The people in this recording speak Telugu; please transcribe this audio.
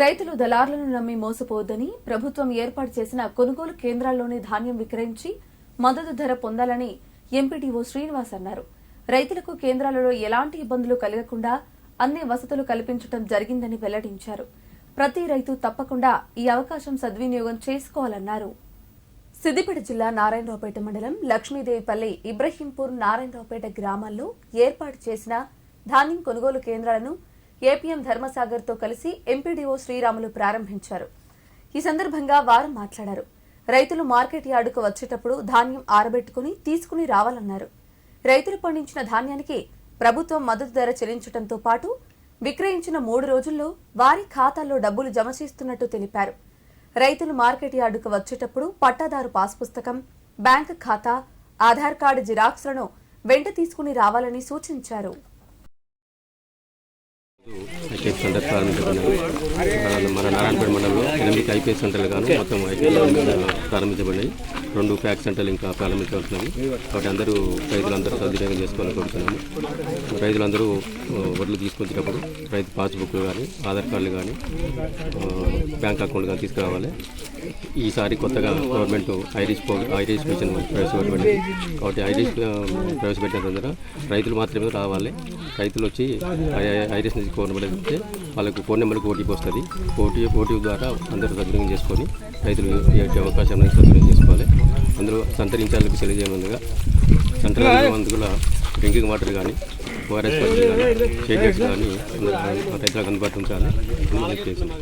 రైతులు దళారులను నమ్మి మోసపోవద్దని ప్రభుత్వం ఏర్పాటు చేసిన కొనుగోలు కేంద్రాల్లోనే ధాన్యం విక్రయించి మద్దతు ధర పొందాలని ఎంపీటీఓ శ్రీనివాస్ అన్నారు. రైతులకు కేంద్రాలలో ఎలాంటి ఇబ్బందులు కలగకుండా అన్ని వసతులు కల్పించడం జరిగిందని వెల్లడించారు. ప్రతి రైతు తప్పకుండా ఈ అవకాశం సద్వినియోగం చేసుకోవాలన్నారు. సిద్దిపేట జిల్లా నారాయణరావుపేట మండలం లక్ష్మీదేవిపల్లి ఇబ్రహీంపూర్ నారాయణరావుపేట గ్రామాల్లో ఏర్పాటు చేసిన ధాన్యం కొనుగోలు కేంద్రాలను ఏపీఎం ధర్మసాగర్తో కలిసి ఎంపీడీఓ శ్రీరాములు ప్రారంభించారు. ఈ సందర్భంగా వారు మాట్లాడారు. రైతులు మార్కెట్ యార్డుకు వచ్చేటప్పుడు ధాన్యం ఆరబెట్టుకుని తీసుకుని రావాలన్నారు. రైతులు పండించిన ధాన్యానికి ప్రభుత్వం మద్దతు ధర చెల్లించడంతో పాటు విక్రయించిన మూడు రోజుల్లో వారి ఖాతాల్లో డబ్బులు జమ చేస్తున్నట్టు తెలిపారు. రైతులు మార్కెట్ యార్డుకు వచ్చేటప్పుడు పట్టాదారు పాస్ పుస్తకం బ్యాంక్ ఖాతా ఆధార్ కార్డు జిరాక్స్లను వెంట తీసుకుని రావాలని సూచించారు. ఐపీఎస్ సెంటర్ ప్రారంభించబడినవి మన- నారాయణపేట మండలంలో ఎనిమిది ఐపీఎస్ సెంటర్లు గాను మొత్తం ఐపీఎస్ ప్రారంభించబడినాయి. రెండు ప్యాక్ సెంటర్లు ఇంకా ప్రారంభించబడుతున్నాయి కాబట్టి అందరూ రైతులందరూ సద్వినియోగం చేసుకోవాలని కోరుతున్నాము రైతులందరూ వడ్లు తీసుకొచ్చేటప్పుడు రైతు పాస్బుక్లు కానీ ఆధార్ కార్డులు కానీ బ్యాంక్ అకౌంట్ కానీ తీసుకురావాలి. ఈసారి కొత్తగా గవర్నమెంట్ ఐరిష్ ఐరిష్ మిషన్ ప్రవేశపెట్టింది కాబట్టి ఐరిష్ ప్రవేశపెట్టిన దగ్గర రైతులు మాత్రమే రావాలి. రైతులు వచ్చి ఐ- ఐ- ఐరిష్ నుంచి ఫోన్ నెంబర్ ఇస్తే వాళ్ళకు ఫోన్ నెంబర్కి ఓటీపీ వస్తుంది. ఓటీ ఓటీపీ ద్వారా అందరూ సద్వినియోగం చేసుకొని రైతులు అవకాశం సద్వినియోగం చేసుకోవాలి. అందులో సంతరించాలకు తెలియజేయమందుగా సెంట్రల్ మందుల డ్రింకింగ్ వాటర్ కానీ ఓఆర్ఎస్ కానీ షేక్ కానీ అందరూ రైతులకు అందుబాటులో ఉంచాలి చేసింది